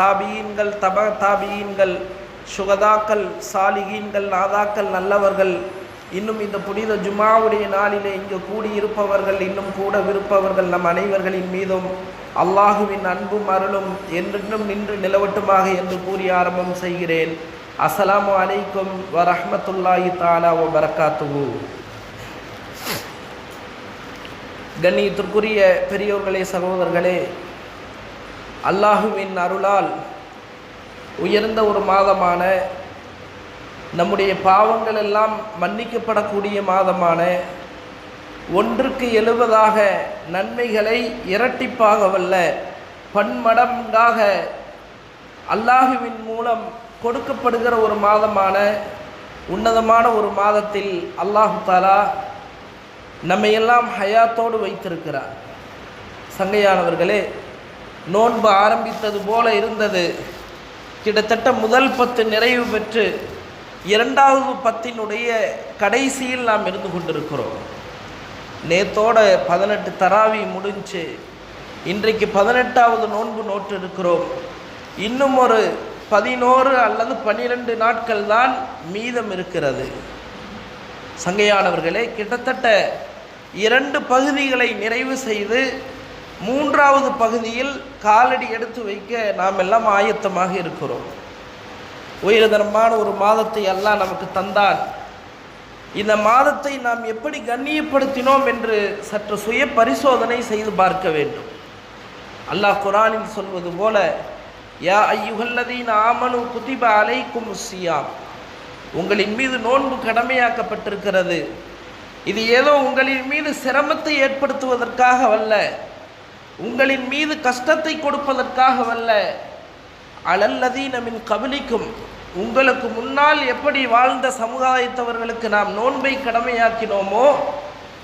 தாபியீன்கள் தப தாபியீன்கள் சுகதாக்கள் சாலிகீன்கள் நாதாக்கள் நல்லவர்கள். இன்னும் இந்த புனித ஜுமாவுடைய நாளிலே இங்கு கூடியிருப்பவர்கள் இன்னும் கூட விருப்பவர்கள் நம் அனைவர்களின் மீதும். அல்லாஹுவின் அன்பும் அருளும் என்றென்றும் நின்று நிலவட்டுமாக என்று கூறி ஆரம்பம் செய்கிறேன். அஸ்ஸலாமு அலைக்கும் வரஹ்மத்துல்லாஹி தாலா ஓ பரக்காத்துகு கண்ணியத்திற்குரிய பெரியோர்களே சகோதரர்களே அல்லாஹுவின் அருளால் உயர்ந்த ஒரு மாதமான நம்முடைய பாவங்கள் எல்லாம் மன்னிக்கப்படக்கூடிய மாதமான ஒன்றுக்கு எழுவதாக நன்மைகளை இரட்டிப்பாக வல்ல பன்மடங்காக அல்லாஹுவின் மூலம் கொடுக்கப்படுகிற ஒரு மாதமான உன்னதமான ஒரு மாதத்தில் அல்லாஹு தாலா நம்மையெல்லாம் ஹயாத்தோடு வைத்திருக்கிறார். சங்கையானவர்களே நோன்பு ஆரம்பித்தது போல இருந்தது. கிட்டத்தட்ட முதல் பத்து நிறைவு பெற்று இரண்டாவது பத்தினுடைய கடைசியில் நாம் இருந்து கொண்டிருக்கிறோம். நேத்தோட பதினெட்டு தராவி முடிஞ்சு இன்றைக்கு பதினெட்டாவது நோன்பு நோட்டு இருக்கிறோம் இன்னும் ஒரு பதினோரு அல்லது பன்னிரெண்டு நாட்கள் தான் மீதம் இருக்கிறது. சங்கையானவர்களே கிட்டத்தட்ட இரண்டு பகுதிகளை நிறைவு செய்து மூன்றாவது பகுதியில் காலடி எடுத்து வைக்க நாம் எல்லாம் ஆயத்தமாக இருக்கிறோம். உயர்தரமான ஒரு மாதத்தை எல்லாம் நமக்கு தந்தான் இந்த மாதத்தை நாம் எப்படி கண்ணியப்படுத்தினோம் என்று சற்று சுய பரிசோதனை செய்து பார்க்க வேண்டும். அல்லாஹ் குரானில் சொல்வது போல யா ஐயுகல்லதீன் ஆமனு குதிப அலைக்கும் சியாம் உங்களின் மீது நோன்பு கடமையாக்கப்பட்டிருக்கிறது. இது ஏதோ உங்களின் மீது சிரமத்தை ஏற்படுத்துவதற்காக வல்ல. உங்களின் மீது கஷ்டத்தை கொடுப்பதற்காக வல்ல அலல்லதீனமின் கபலிக்கும் உங்களுக்கு முன்னால் எப்படி வாழ்ந்த சமுதாயத்தவர்களுக்கு நாம் நோன்பை கடமையாக்கினோமோ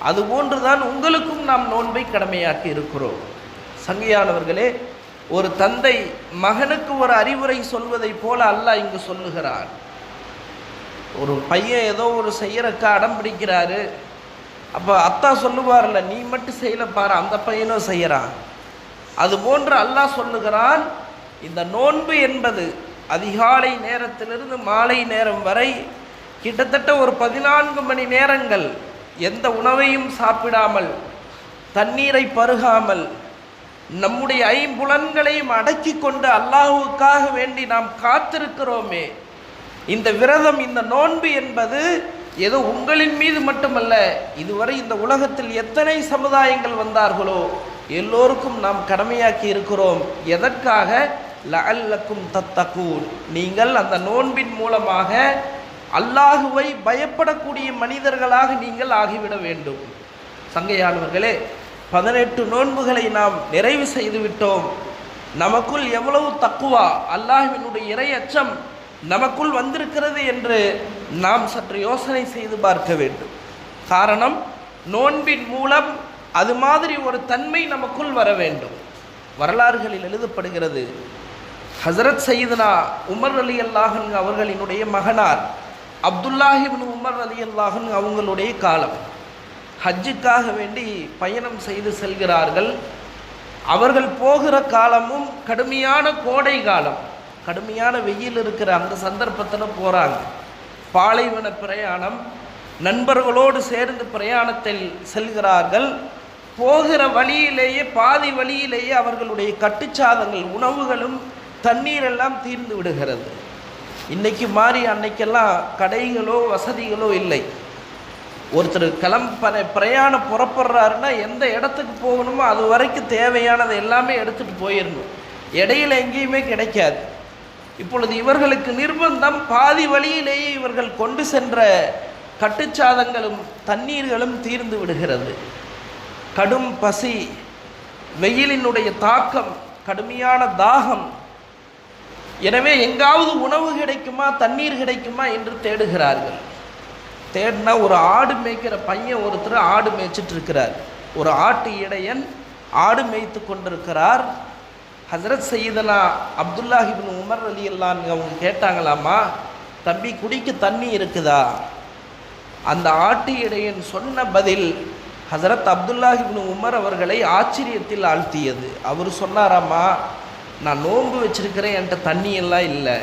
அதுபோன்றுதான் உங்களுக்கும் நாம் நோன்பை கடமையாக்கி இருக்கிறோம். சங்கையானவர்களே ஒரு தந்தை மகனுக்கு ஒரு அறிவுரை சொல்வதை போல அல்லாஹ் இங்கு சொல்லுகிறான். ஒரு பையன் ஏதோ ஒரு செய்யறக்க அடம் பிடிக்கிறாரு. அப்போ அத்தா சொல்லுவார்ல நீ மட்டும் செய்யல பாரு அந்த பையனும் செய்கிறான் அது போன்று அல்லாஹ் சொல்லுகிறான் இந்த நோன்பு என்பது அதிகாலை நேரத்திலிருந்து மாலை நேரம் வரை கிட்டத்தட்ட ஒரு பதினான்கு மணி நேரங்கள் எந்த உணவையும் சாப்பிடாமல் தண்ணீரை பருகாமல் நம்முடைய ஐம்புலன்களையும் அடக்கி கொண்டு அல்லாஹுவுக்காக வேண்டி நாம் காத்திருக்கிறோமே இந்த விரதம் இந்த நோன்பு என்பது ஏதோ உங்களின் மீது மட்டுமல்ல இதுவரை இந்த உலகத்தில் எத்தனை சமுதாயங்கள் வந்தார்களோ எல்லோருக்கும் நாம் கடமையாக்கி இருக்கிறோம். எதற்காக? லஅல்லக்கும் தத்தகூன். நீங்கள் அந்த நோன்பின் மூலமாக அல்லாஹுவை பயப்படக்கூடிய மனிதர்களாக நீங்கள் ஆகிவிட வேண்டும். சங்கையானவர்களே பதினெட்டு நோன்புகளை நாம் நிறைவு செய்து விட்டோம் நமக்குள் எவ்வளவு தக்குவா? அல்லாஹுவினுடைய இறை அச்சம் நமக்குள் வந்திருக்கிறது என்று நாம் சற்று யோசனை செய்து பார்க்க வேண்டும். காரணம் நோன்பின் மூலம் அது மாதிரி ஒரு தன்மை நமக்குள் வர வேண்டும். வரலாறுகளில் எழுதப்படுகிறது ஹசரத் சையதுனா உமர் அலி அல்லாஹன் அவர்களினுடைய மகனார் அப்துல்லாஹிபின் உமர் அலி அல்லாஹன் அவங்களுடைய காலம். ஹஜ்ஜுக்காக வேண்டி பயணம் செய்து செல்கிறார்கள். அவர்கள் போகிற காலமும் கடுமையான கோடை காலம். கடுமையான வெயில் இருக்கிற அந்த சந்தர்ப்பத்தில் போகிறாங்க பாலைவன பிரயாணம் நண்பர்களோடு சேர்ந்து பிரயாணத்தில் செல்கிறார்கள். போகிற வழியிலேயே பாதி வழியிலேயே அவர்களுடைய கட்டுச்சாதங்கள் உணவுகளும் தண்ணீரெல்லாம் தீர்ந்து விடுகிறது. இன்னைக்கு மாறி அன்னைக்கெல்லாம் கடைகளோ வசதிகளோ இல்லை. ஒருத்தர் கிளம்ப பிரயாணம் புறப்படுறாருன்னா எந்த இடத்துக்கு போகணுமோ அது வரைக்கும் தேவையானதை எல்லாமே எடுத்துகிட்டு போயிடணும் இடையில எங்கேயுமே கிடைக்காது. இப்பொழுது இவர்களுக்கு நிர்பந்தம் பாதி வழியிலேயே இவர்கள் கொண்டு சென்ற கட்டுச்சாதங்களும் தண்ணீர்களும் தீர்ந்து விடுகிறது. கடும் பசி வெயிலினுடைய தாக்கம் கடுமையான தாகம். எனவே எங்காவது உணவு கிடைக்குமா தண்ணீர் கிடைக்குமா என்று தேடுகிறார்கள். தேடினா ஒரு ஆடு மேய்க்கிற பையன் ஒருத்தர் ஆடு மேய்ச்சிட்டு இருக்கிறார். ஒரு ஆட்டு இடையன் ஆடு மேய்த்து கொண்டிருக்கிறார். ஹசரத் சையதனா அப்துல்லாஹிபின் உமர் அலி அல்லான்னு அவங்க கேட்டாங்களாமா தம்பி குடிக்க தண்ணி இருக்குதா? அந்த ஆட்டு இடையன் சொன்ன பதில் ஹசரத் அப்துல்லாஹிபின் உமர் அவர்களை ஆச்சரியத்தில் ஆழ்த்தியது. அவர் சொன்னாராம்மா நான் நோன்பு வச்சிருக்கிறேன் என்கிட்ட தண்ணி எல்லாம் இல்லை.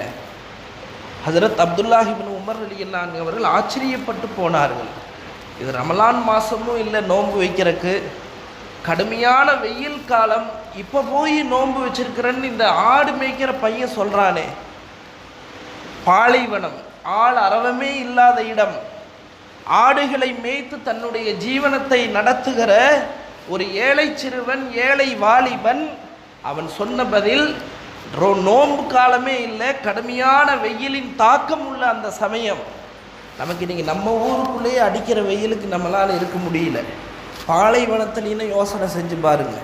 ஹசரத் அப்துல்லாஹிபின் உமர் அலி அலியல்லான் அவர்கள் ஆச்சரியப்பட்டு போனார்கள். இது ரமலான் மாதமும் இல்லை நோன்பு வைக்கிறதுக்கு. கடுமையான வெயில் காலம் இப்போ போய் நோன்பு வச்சிருக்கிறேன்னு இந்த ஆடு மேய்க்கிற பையன் சொல்கிறானே பாலைவனம் ஆள் அறவமே இல்லாத இடம். ஆடுகளை மேய்த்து தன்னுடைய ஜீவனத்தை நடத்துகிற ஒரு ஏழை சிறுவன் ஏழை வாலிபன் அவன் சொன்ன பதில் ரோ- நோன்பு காலமே இல்லை கடுமையான வெயிலின் தாக்கம் உள்ள அந்த சமயம். நமக்கு இன்றைக்கி நம்ம ஊருக்குள்ளேயே அடிக்கிற வெயிலுக்கு நம்மளால் இருக்க முடியல. பாலைவனத்துலேன்னு யோசனை செஞ்சு பாருங்க.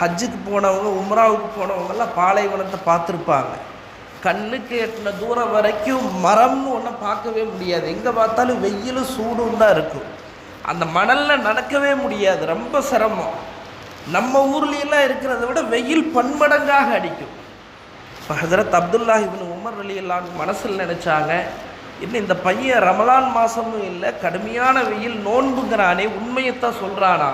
ஹஜ்ஜுக்கு போனவங்க உம்ராவுக்கு போனவங்கெல்லாம் பாலைவனத்தை பார்த்துருப்பாங்க. கண்ணுக்கு எட்டின தூரம் வரைக்கும் மரம்னு ஒன்றும் பார்க்கவே முடியாது. எங்கே பார்த்தாலும் வெயிலும் சூடும் தான் இருக்கும். அந்த மணலில் நடக்கவே முடியாது. ரொம்ப சிரமம். நம்ம ஊர்லேயெல்லாம் இருக்கிறத விட வெயில் பன்மடங்காக அடிக்கும். இப்போ ஹசரத் அப்துல்லாஹிபின் உமர் அலி எல்லாம் மனசில் நினச்சாங்க இல்லை இந்த பையன் ரமலான் மாதமும் இல்லை கடுமையான வெயில் நோன்புங்கிறானே உண்மையைத்தான் சொல்கிறானா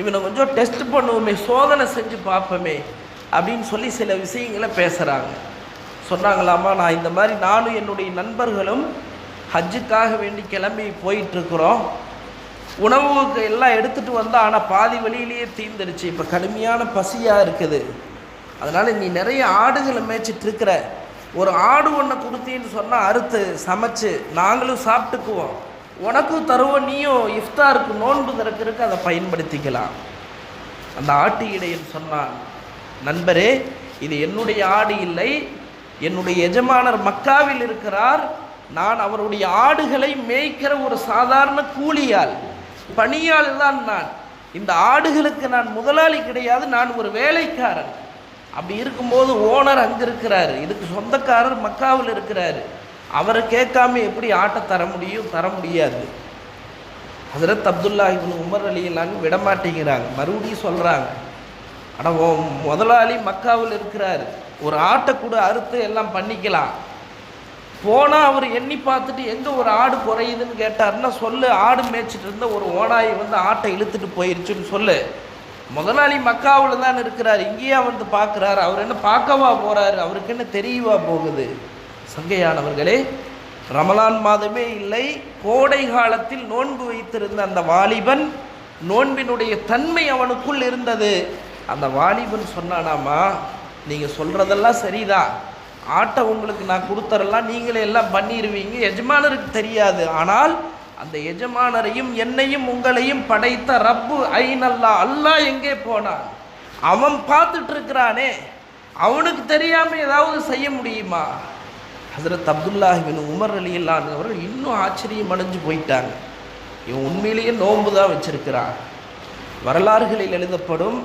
இவனை கொஞ்சம் டெஸ்ட் பண்ணுவோமே சோதனை செஞ்சு பார்ப்போமே அப்படின்னு சொல்லி சில விஷயங்களை பேசுகிறாங்க சொன்னாங்களாமா நான் இந்த மாதிரி நானும் என்னுடைய நண்பர்களும் ஹஜ்ஜுக்காக வேண்டி கிளம்பி போயிட்டுருக்குறோம். உணவுக்கு எல்லாம் எடுத்துகிட்டு வந்தால் ஆனால் பாதி வழியிலேயே தீர்ந்துருச்சு. இப்போ கடுமையான பசியாக இருக்குது. அதனால் நீ நிறைய ஆடுகளை மேய்ச்சிட்ருக்கிற ஒரு ஆடு ஒன்றை கொடுத்தின்னு சொன்னால் அறுத்து சமைச்சு நாங்களும் சாப்பிட்டுக்குவோம். உனக்கும் தருவோம் நீயும் இஃப்தாருக்கு நோன்பு திறக்கிறதுக்கு அதை பயன்படுத்திக்கலாம். அந்த ஆட்டு இடையன் சொன்னான் நண்பரே இது என்னுடைய ஆடு இல்லை என்னுடைய எஜமானர் மக்காவில் இருக்கிறார். நான் அவருடைய ஆடுகளை மேய்க்கிற ஒரு சாதாரண கூலியால் பணியால் தான் நான். இந்த ஆடுகளுக்கு நான் முதலாளி கிடையாது நான் ஒரு வேலைக்காரன். அப்படி இருக்கும்போது ஓனர் அங்கே இருக்கிறாரு. இதுக்கு சொந்தக்காரர் மக்காவில் இருக்கிறாரு. அவரை கேட்காம எப்படி ஆட்டை தர முடியும்? தர முடியாது. ஹசரத் அப்துல்லா இப்னு உமர் அலி எல்லாங்க விடமாட்டேங்கிறாங்க மறுபடியும் சொல்கிறாங்க ஆனால் முதலாளி மக்காவில் இருக்கிறாரு. ஒரு ஆட்டை கூட அறுத்து எல்லாம் பண்ணிக்கலாம். போனால் அவர் எண்ணி பார்த்துட்டு எங்கே ஒரு ஆடு குறையுதுன்னு கேட்டாருன்னா சொல்லு ஆடு மேய்ச்சிட்டு இருந்த ஒரு ஓனாயி வந்து ஆட்டை இழுத்துட்டு போயிருச்சுன்னு சொல்லு. முதலாளி மக்காவில் தான் இருக்கிறார். இங்கேயே வந்து பார்க்குறாரு. அவர் என்ன பார்க்கவா போகிறாரு அவருக்கு என்ன தெரியவா போகுது? சங்கையானவர்களே ரமலான் மாதமே இல்லை. கோடை காலத்தில் நோன்பு வைத்திருந்த அந்த வாலிபன் நோன்பினுடைய தன்மை அவனுக்குள் இருந்தது. அந்த வாலிபன் சொன்னானாமா நீங்கள் சொல்கிறதெல்லாம் சரிதான் ஆட்டை உங்களுக்கு நான் கொடுத்துறலாம். நீங்களே எல்லாம் பண்ணிடுவீங்க எஜமானருக்கு தெரியாது. ஆனால் அந்த எஜமானரையும் என்னையும் உங்களையும் படைத்த ரப்பு ஐநல்லா அல்லாஹ் எங்கே போனான்? அவன் பார்த்துட்டு இருக்கிறானே அவனுக்கு தெரியாமல் ஏதாவது செய்ய முடியுமா? ஹசரத் அப்துல்லாஹிபின் உமர் அலி இல்லாதவர்கள் இன்னும் ஆச்சரியம் அடைஞ்சு போயிட்டாங்க. இவன் உண்மையிலேயே நோன்பு தான் வச்சிருக்கிறான். வரலாறுகளில் எழுதப்படும்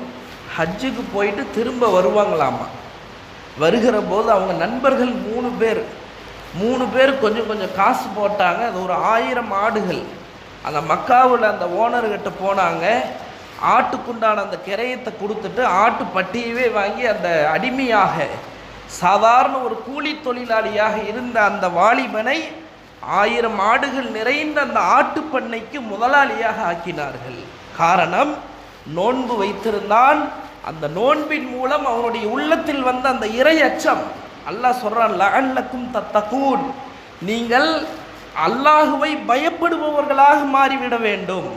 ஹஜ்ஜுக்கு போயிட்டு திரும்ப வருவாங்களாமா? வருகிற போது அவங்க நண்பர்கள் மூணு பேர் மூணு பேர் கொஞ்சம் கொஞ்சம் காசு போட்டாங்க. அது ஒரு ஆயிரம் ஆடுகள். அந்த மக்காவில் அந்த ஓனர்கிட்ட போனாங்க. ஆட்டுக்குண்டான அந்த கிரயத்தை கொடுத்துட்டு ஆட்டு பட்டியவே வாங்கி அந்த அடிமையாக சாதாரண ஒரு கூலி தொழிலாளியாக இருந்த அந்த வாலிபனை ஆயிரம் ஆடுகள் நிறைந்த அந்த ஆட்டு பண்ணைக்கு முதலாளியாக ஆக்கினார்கள். காரணம் நோன்பு வைத்திருந்தான். அந்த நோன்பின் மூலம் அவனுடைய உள்ளத்தில் வந்த அந்த இறை அச்சம் அல்லாஹ் சொல்கிறான் லஅல்லக்கும் தத்தகூன். நீங்கள் அல்லாஹுவை பயப்படுபவர்களாக மாறிவிட வேண்டும்.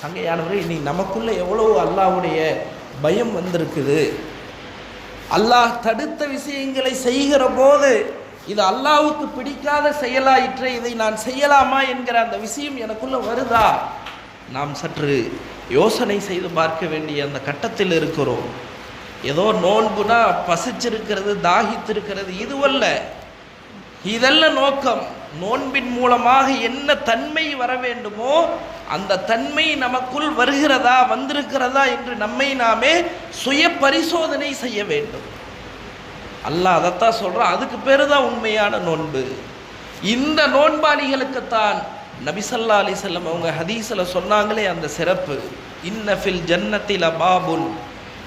சங்கையானவர்கள் இனி நமக்குள்ளே எவ்வளோ அல்லாஹ்வுடைய பயம் வந்திருக்குது? அல்லாஹ் தடுத்த விஷயங்களை செய்கிற போது இது அல்லாஹுக்கு பிடிக்காத செயலாயிற்று இதை நான் செய்யலாமா என்கிற அந்த விஷயம் எனக்குள்ளே வருதா? நாம் சற்று யோசனை செய்து பார்க்க வேண்டிய அந்த கட்டத்தில் இருக்கிறோம். ஏதோ நோன்புனா பசிச்சிருக்கிறது தாகித்திருக்கிறது இதுவல்ல. இதல்ல நோக்கம் நோன்பின் மூலமாக என்ன தன்மை வர வேண்டுமோ அந்த தன்மை நமக்குள் வருகிறதா வந்திருக்கிறதா என்று நம்மை நாமே சுய பரிசோதனை செய்ய வேண்டும். அல்லாஹ் அதைத்தான் சொல்கிறான் அதுக்கு பேர் தான் உண்மையான நோன்பு. இந்த நோன்பாளிகளுக்குத்தான் நபிசல்லா அலிசல்லம் அவங்க ஹதீஸில் சொன்னாங்களே அந்த சிறப்பு. இன்னஃபில் ஜன்னத்தில் அபாபுல்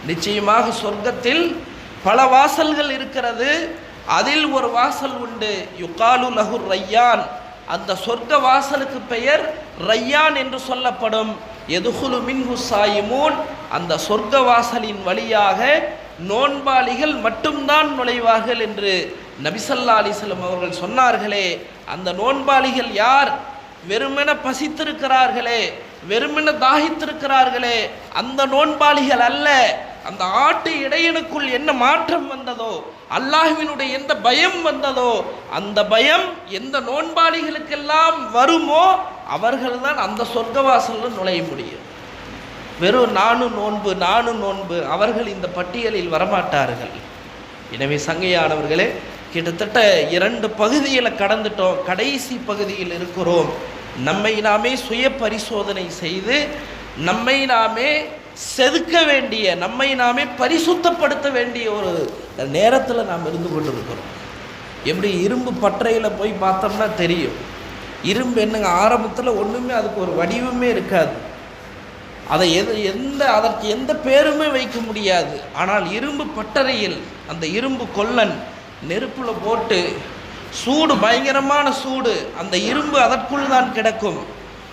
நிச்சயமாக சொர்க்கத்தில் பல வாசல்கள் இருக்கிறது. அதில் ஒரு வாசல் உண்டு. யுகாலு லஹுர் ரையான். அந்த சொர்க்க வாசலுக்கு பெயர் ரையான் என்று சொல்லப்படும். எதுகுலு மின்ஹு சாயிமூன். அந்த சொர்க்க வாசலின் வழியாக நோன்பாளிகள் மட்டும்தான் நுழைவார்கள் என்று நபிசல்லா அலிஸ்லம் அவர்கள் சொன்னார்களே. அந்த நோன்பாளிகள் யார்? வெறுமென பசித்திருக்கிறார்களே. வெறுமென தாகித்திருக்கிறார்களே. அந்த நோன்பாளிகள் அல்ல. அந்த ஆட்டு இடையனுக்குள் என்ன மாற்றம் வந்ததோ அல்லாஹ்வினுடைய எந்த பயம் வந்ததோ அந்த பயம் எந்த நோன்பாளிகளுக்கெல்லாம் வருமோ அவர்கள்தான் அந்த சொர்க்கவாசலில் நுழைய முடியும். வெறும் நானும் நோன்பு நானும் நோன்பு அவர்கள் இந்த பட்டியலில் வரமாட்டார்கள். எனவே சங்கையானவர்களே கிட்டத்தட்ட இரண்டு பகுதியில் கடந்துட்டோம் கடைசி பகுதியில் இருக்கிறோம். நம்மை நாமே சுய பரிசோதனை செய்து நம்மை நாமே செதுக்க வேண்டிய நம்மை நாமே பரிசுத்தப்படுத்த வேண்டிய ஒரு நேரத்தில் நாம் இருந்து கொண்டிருக்கிறோம். எப்படி இரும்பு பட்டறையில் போய் பார்த்தோம்னா தெரியும். இரும்பு என்னங்க ஆரம்பத்தில் ஒன்றுமே அதுக்கு ஒரு வடிவமே இருக்காது. அதை எது எந்த அதற்கு எந்த பேருமே வைக்க முடியாது. ஆனால் இரும்பு பட்டறையில் அந்த இரும்பு கொல்லன் நெருப்பில் போட்டு சூடு பயங்கரமான சூடு அந்த இரும்பு அதற்குள் தான் கிடக்கும்.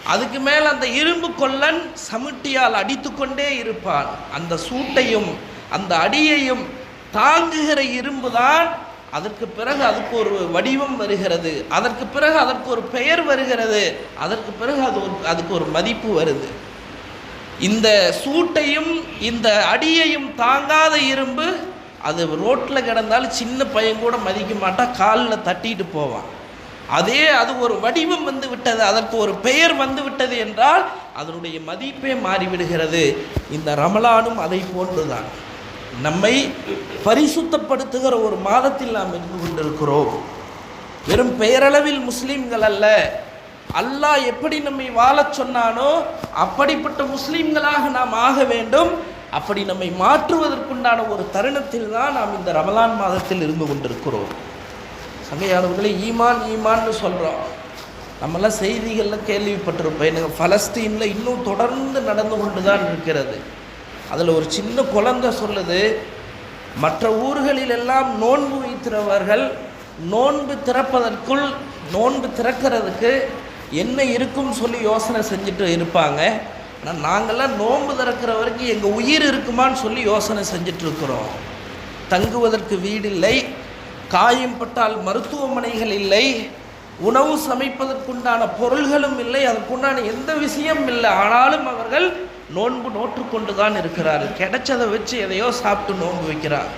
அதுக்கு மேல் அந்த இரும்பு கொல்லன் சமுட்டியால் அடித்துக்கொண்டே இருப்பான். அந்த சூட்டையும் அந்த அடியையும் தாங்குகிற இரும்பு தான் அதற்கு பிறகு அதுக்கு ஒரு வடிவம் வருகிறது. அதற்கு பிறகு அதற்கு ஒரு பெயர் வருகிறது. அதற்கு பிறகு அது ஒரு அதுக்கு ஒரு மதிப்பு வருது. இந்த சூட்டையும் இந்த அடியையும் தாங்காத இரும்பு அது ரோட்டில் கிடந்தாலும் சின்ன பையன் கூட மதிக்க மாட்டான். காலில் தட்டிட்டு போவான். அதே அது ஒரு வடிவம் வந்து விட்டது அதற்கு ஒரு பெயர் வந்து விட்டது என்றால் அதனுடைய மதிப்பே மாறிவிடுகிறது. இந்த ரமலானும் அதை போன்றுதான். நம்மை பரிசுத்தப்படுத்துகிற ஒரு மாதத்தில் நாம் இருந்து கொண்டிருக்கிறோம். வெறும் பெயரளவில் முஸ்லீம்கள் அல்ல. அல்லாஹ் எப்படி நம்மை வாழச் சொன்னானோ அப்படிப்பட்ட முஸ்லீம்களாக நாம் ஆக வேண்டும். அப்படி நம்மை மாற்றுவதற்குண்டான ஒரு தருணத்தில் தான் நாம் இந்த ரமலான் மாதத்தில் இருந்து கொண்டிருக்கிறோம். சங்கையானவர்களே ஈமான் ஈமான்னு சொல்கிறோம் நம்மளாம் செய்திகளில் கேள்விப்பட்டிருப்போம். எனக்கு ஃபலஸ்தீனில் இன்னும் தொடர்ந்து நடந்து கொண்டு தான் இருக்கிறது. அதில் ஒரு சின்ன குழந்தை சொல்லுது மற்ற ஊர்களிலெல்லாம் நோன்பு வைத்திருவர்கள் நோன்பு திறப்பதற்குள் நோன்பு திறக்கிறதுக்கு என்ன இருக்கும்னு சொல்லி யோசனை செஞ்சுட்டு இருப்பாங்க. ஆனால் நாங்கள்லாம் நோன்பு திறக்கிற வரைக்கும் எங்கள் உயிர் இருக்குமான்னு சொல்லி யோசனை செஞ்சுட்டு தங்குவதற்கு வீடு இல்லை. காயம் பட்டால் மருத்துவமனைகள் இல்லை. உணவு சமைப்பதற்குண்டான பொருள்களும் இல்லை. அதற்குண்டான எந்த விஷயம் இல்லை. ஆனாலும் அவர்கள் நோன்பு நோற்றுக்கொண்டு தான் இருக்கிறார்கள். கிடைச்சதை வச்சு எதையோ சாப்பிட்டு நோன்பு வைக்கிறார்.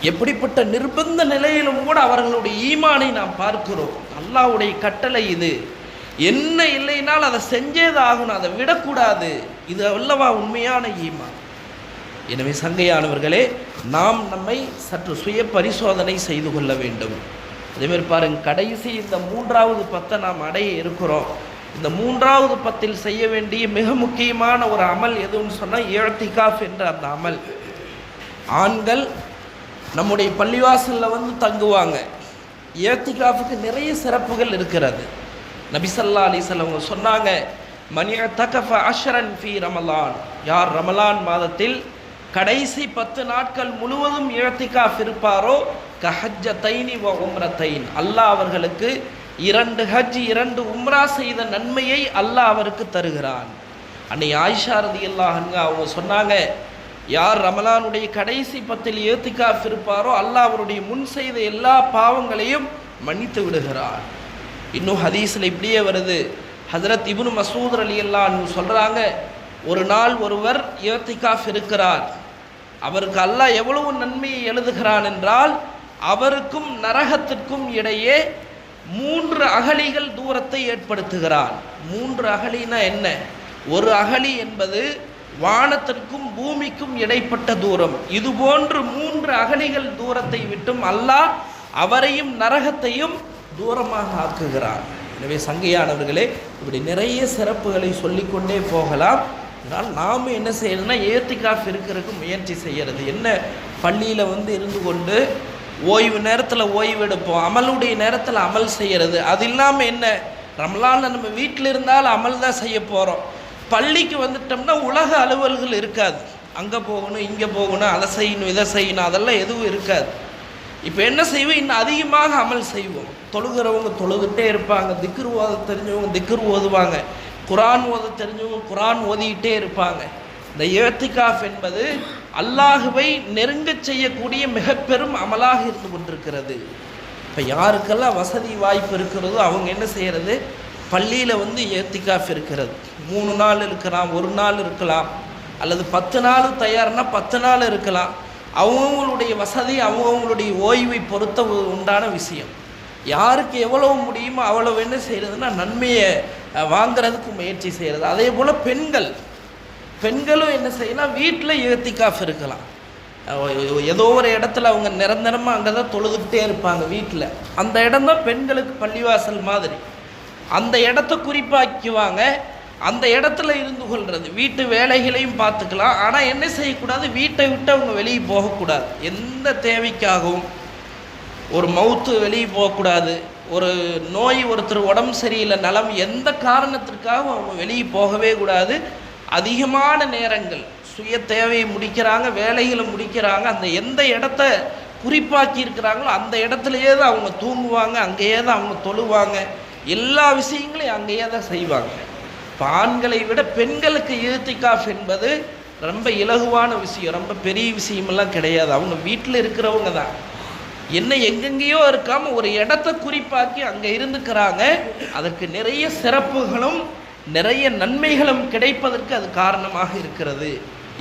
எப்படிப்பட்ட நிர்பந்த நிலையிலும் கூட அவர்களுடைய ஈமானை நாம் பார்க்கிறோம். அல்லாவுடைய கட்டளை இது. என்ன இல்லைனால் அதை செஞ்சேதாகணும். அதை விடக்கூடாது. இது அல்லவா உண்மையான ஈமான்? எனவே சங்கையானவர்களே நாம் நம்மை சற்று சுய பரிசோதனை செய்து கொள்ள வேண்டும். அதேமாதிரி பாருங்க கடைசி இந்த மூன்றாவது பத்தை நாம் அடைய இருக்கிறோம். இந்த மூன்றாவது பத்தில் செய்ய வேண்டிய மிக முக்கியமான ஒரு அமல் எதுன்னு சொன்னால் ஏழ்த்திகாஃப் என்ற அந்த அமல். ஆண்கள் நம்முடைய பள்ளிவாசலில் வந்து தங்குவாங்க. ஏத்திகாஃபுக்கு நிறைய சிறப்புகள் இருக்கிறது. நபிசல்லா அலிசல் அவங்க சொன்னாங்க மணிய தகஃப அஷரன் ஃபி ரமலான். யார் ரமலான் மாதத்தில் கடைசி பத்து நாட்கள் முழுவதும் இழத்திக்காஃப் இருப்பாரோ கஹஜ்ஜ தைனி வ உம்ரத்தைன். அல்லாஹ் அவர்களுக்கு இரண்டு ஹஜ் இரண்டு உம்ரா செய்த நன்மையை அல்லாஹ் அவருக்கு தருகிறான். அன்னை ஆயிஷா ரதி அவங்க சொன்னாங்க யார் ரமலானுடைய கடைசி பத்தில் ஏத்திக்காஃப் இருப்பாரோ அல்லாஹ் அவருடைய முன் செய்த எல்லா பாவங்களையும் மன்னித்து விடுகிறார் இன்னும் ஹதீஸில் இப்படியே வருது. ஹசரத் இபுன் மசூத் அலி அல்லான்னு சொல்கிறாங்க ஒரு நாள் ஒருவர் ஏத்திக்காஃப் இருக்கிறார் அவருக்கு அல்லாஹ் எவ்வளவு நன்மையை எழுதுகிறான் என்றால் அவருக்கும் நரகத்திற்கும் இடையே மூன்று அகழிகள் தூரத்தை ஏற்படுத்துகிறான். மூன்று அகலினா என்ன? ஒரு அகழி என்பது வானத்திற்கும் பூமிக்கும் இடைப்பட்ட தூரம். இது போன்று மூன்று அகழிகள் தூரத்தை விட்டும் அல்லாஹ் அவரையும் நரகத்தையும் தூரமாக ஆக்குகிறார் எனவே சங்கையானவர்களே இப்படி நிறைய சிறப்புகளை சொல்லிக்கொண்டே போகலாம். அதனால் நாம் என்ன செய்யணும்னா ஏத்திகாஃப் இருக்கிறதுக்கு முயற்சி செய்கிறது என்ன? பள்ளியில் வந்து இருந்து கொண்டு ஓய்வு நேரத்தில் ஓய்வு எடுப்போம். அமலுடைய நேரத்தில் அமல் செய்கிறது அது இல்லாமல் என்ன? ரமலானில் நம்ம வீட்டில் இருந்தாலும் அமல் தான் செய்ய போகிறோம் பள்ளிக்கு வந்துட்டோம்னா உலக அலுவல்கள் இருக்காது. அங்கே போகணும் இங்கே போகணும் அதை செய்யணும் இதை செய்யணும் அதெல்லாம் எதுவும் இருக்காது. இப்போ என்ன செய்வோம்? இன்னும் அதிகமாக அமல் செய்வோம். தொழுகிறவங்க தொழுதுகிட்டே இருப்பாங்க. திக்ரு ஓத தெரிஞ்சவங்க திக்ரு ஓதுவாங்க. குரான் ஓத தெரிஞ்சவங்க குரான் ஓதிக்கிட்டே இருப்பாங்க. இந்த ஏத்திகாஃப் என்பது அல்லாஹுவை நெருங்கச் செய்யக்கூடிய மிக பெரும் அமலாக இருந்து கொண்டிருக்கிறது. இப்போ யாருக்கெல்லாம் வசதி வாய்ப்பு இருக்கிறதோ அவங்க என்ன செய்கிறது பள்ளியில் வந்து ஏத்திகாஃப் இருக்கிறது. மூணு நாள் இருக்கலாம் ஒரு நாள் இருக்கலாம் அல்லது பத்து நாள் தயார்னா பத்து நாள் இருக்கலாம். அவங்கவுங்களுடைய வசதி அவங்கவுங்களுடைய ஓய்வை பொறுத்த உண்டான விஷயம். யாருக்கு எவ்வளவு முடியுமோ அவ்வளவு என்ன செய்கிறதுனா நன்மையை வாங்குறதுக்கு முயற்சி செய்கிறது அதே போல் பெண்கள். பெண்களும் என்ன செய்யலாம்? வீட்டில் ஏத்திகாஃப் இருக்கலாம். ஏதோ ஒரு இடத்துல அவங்க நிரந்தரமாக அங்கே தான் தொழுதுகிட்டே இருப்பாங்க வீட்டில் அந்த இடம் தான் பெண்களுக்கு பள்ளிவாசல் மாதிரி. அந்த இடத்த குறிப்பாக்குவாங்க. அந்த இடத்துல இருந்து கொள்வது வீட்டு வேலைகளையும் பார்த்துக்கலாம். ஆனால் என்ன செய்யக்கூடாது? வீட்டை விட்டு அவங்க வெளியே போகக்கூடாது. எந்த தேவைக்காகவும். ஒரு மவுத்து வெளியே போகக்கூடாது. ஒரு நோய் ஒருத்தர் உடம்பு சரியில்லை நலம் எந்த காரணத்திற்காகவும் அவங்க வெளியே போகவே கூடாது. அதிகமான நேரங்கள் சுய தேவையை முடிக்கிறாங்க வேலைகளை முடிக்கிறாங்க அந்த எந்த இடத்த குறிப்பாக்கி இருக்கிறாங்களோ அந்த இடத்துலையே தான் அவங்க தூங்குவாங்க அங்கேயே தான் அவங்க தொழுவாங்க. எல்லா விஷயங்களையும் அங்கேயே தான் செய்வாங்க. ஆண்களை விட பெண்களுக்கு இழுத்திக்காஃப் என்பது ரொம்ப இலகுவான விஷயம் ரொம்ப பெரிய விஷயமெல்லாம் கிடையாது. அவங்க வீட்டில் இருக்கிறவங்க தான். என்ன எங்கெங்கேயோ இருக்காம ஒரு இடத்த குறிப்பாக்கி அங்கே இருந்துக்கிறாங்க. அதற்கு நிறைய சிறப்புகளும் நிறைய நன்மைகளும் கிடைப்பதற்கு அது காரணமாக இருக்கிறது.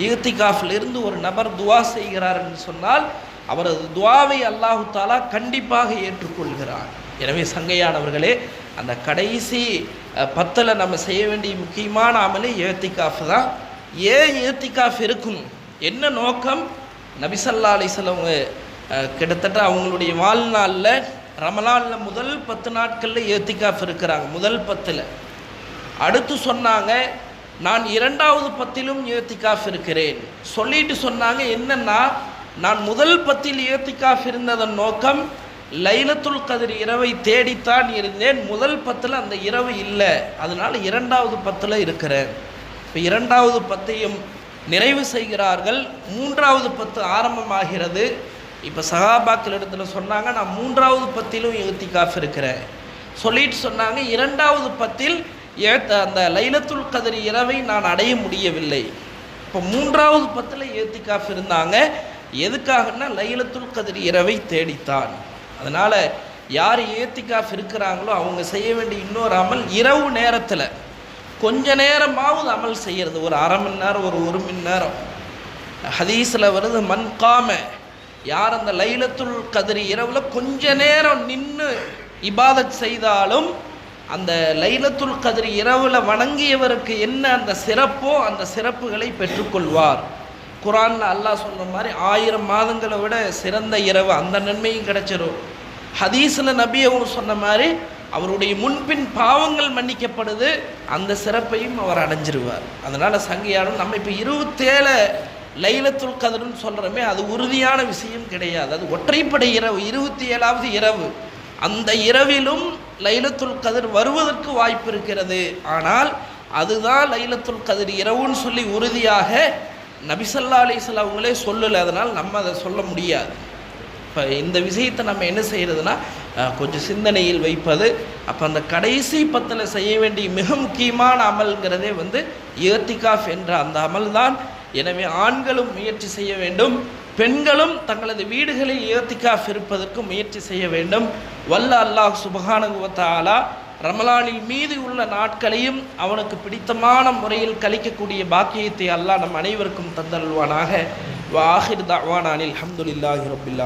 ஈத்திகாஃபில் இருந்து ஒரு நபர் துவா செய்கிறார் என்று சொன்னால் அவரது துவாவை அல்லாஹு தாலா கண்டிப்பாக ஏற்றுக்கொள்கிறார். எனவே சங்கையானவர்களே அந்த கடைசி பத்தில் நம்ம செய்ய வேண்டிய முக்கியமான அமலே ஏத்திகாஃப் தான். ஏன் ஏத்திகாஃப் இருக்கணும் என்ன நோக்கம்? நபிசல்லா அலிசல்லவங்க கிட்டத்தட்ட அவங்களுடைய வாழ்நாளில் ரமலானில் முதல் பத்து நாட்களில் ஏத்திகாஃப் இருக்கிறாங்க முதல் பத்தில். அடுத்து சொன்னாங்க நான் இரண்டாவது பத்திலும் ஏத்திகாஃப் இருக்கிறேன். சொல்லிட்டு சொன்னாங்க என்னென்னா நான் முதல் பத்தில் ஏத்திகாஃப் இருந்ததன் நோக்கம் லைலத்துல் கதிர் இரவை தேடித்தான் இருந்தேன். முதல் பத்தில் அந்த இரவு இல்லை. அதனால் இரண்டாவது பத்தில் இருக்கிறேன். இப்போ இரண்டாவது பத்தையும் நிறைவு செய்கிறார்கள். மூன்றாவது பத்து ஆரம்பமாகிறது. இப்போ சகாபாக்கள் இடத்துல சொன்னாங்க நான் மூன்றாவது பத்திலும் ஏத்திகாஃப் இருக்கிறேன் சொல்லிட்டு சொன்னாங்க இரண்டாவது பத்தில் ஏத்த அந்த லைலத்துல் கதிர் இரவை நான் அடைய முடியவில்லை. இப்போ மூன்றாவது பத்தில் ஏத்திகாஃப் இருந்தாங்க எதுக்காகன்னா லைலத்துல் கதிர் இரவை தேடித்தான். அதனால் யார் ஏத்திகாஃப் இருக்கிறாங்களோ அவங்க செய்ய வேண்டிய இன்னொரு அமல் இரவு நேரத்தில். கொஞ்ச நேரமாவது அமல் செய்கிறது ஒரு அரை மணி நேரம் ஒரு ஒரு மணி நேரம். ஹதீஸில் வருது மண்காம யார் அந்த லைலத்துல் கதிரி இரவில் கொஞ்ச நேரம் நின்று இபாதத் செய்தாலும் அந்த லைலத்துல் கதிரி இரவில் வணங்கியவருக்கு என்ன அந்த சிறப்போ அந்த சிறப்புகளை பெற்றுக்கொள்வார். குரானில் அல்லாஹ் சொன்ன மாதிரி ஆயிரம் மாதங்களை விட சிறந்த இரவு அந்த நன்மையும் கிடைச்சிரும். ஹதீஸில் நபி சொன்ன மாதிரி அவருடைய முன்பின் பாவங்கள் மன்னிக்கப்படுது அந்த சிறப்பையும் அவர் அடைஞ்சிருவார். அதனால் சங்கையாரும் நம்ம இப்போ இருபத்தேழு லைலத்துல் கதிர்னு சொல்கிறோமே அது உறுதியான விஷயம் கிடையாது. அது ஒற்றைப்படை இரவு இருபத்தி ஏழாவது இரவு. அந்த இரவிலும் லைலத்துல் கதிர் வருவதற்கு வாய்ப்பு இருக்கிறது. ஆனால் அதுதான் லைலத்துல் கதிர் இரவுன்னு சொல்லி உறுதியாக நபிசல்லா அலிஸ்லாம் அவங்களே சொல்லலை. அதனால் நம்ம அதை சொல்ல முடியாது. இப்போ இந்த விஷயத்தை நம்ம என்ன செய்கிறதுனா கொஞ்சம் சிந்தனையில் வைப்பது. அப்போ அந்த கடைசி பத்தில் செய்ய வேண்டிய மிக முக்கியமான அமல்ங்கிறதே வந்து ஏர்டிகாஃப் என்ற அந்த அமல் தான் எனவே ஆண்களும் முயற்சி செய்ய வேண்டும். பெண்களும் தங்களது வீடுகளில் ஏத்திகாஃப் இருப்பதற்கு முயற்சி செய்ய வேண்டும். வல்ல அல்லாஹ் சுபகானுகுவத்தாலா ரமலானில் மீது உள்ள நாட்களையும் அவனுக்கு பிடித்தமான முறையில் கழிக்கக்கூடிய பாக்கியத்தை அல்லாஹ் நம் அனைவருக்கும் தந்தல்வானாக வாஹிர் தாவானில் அஹமதுல்லாஹி ரபில்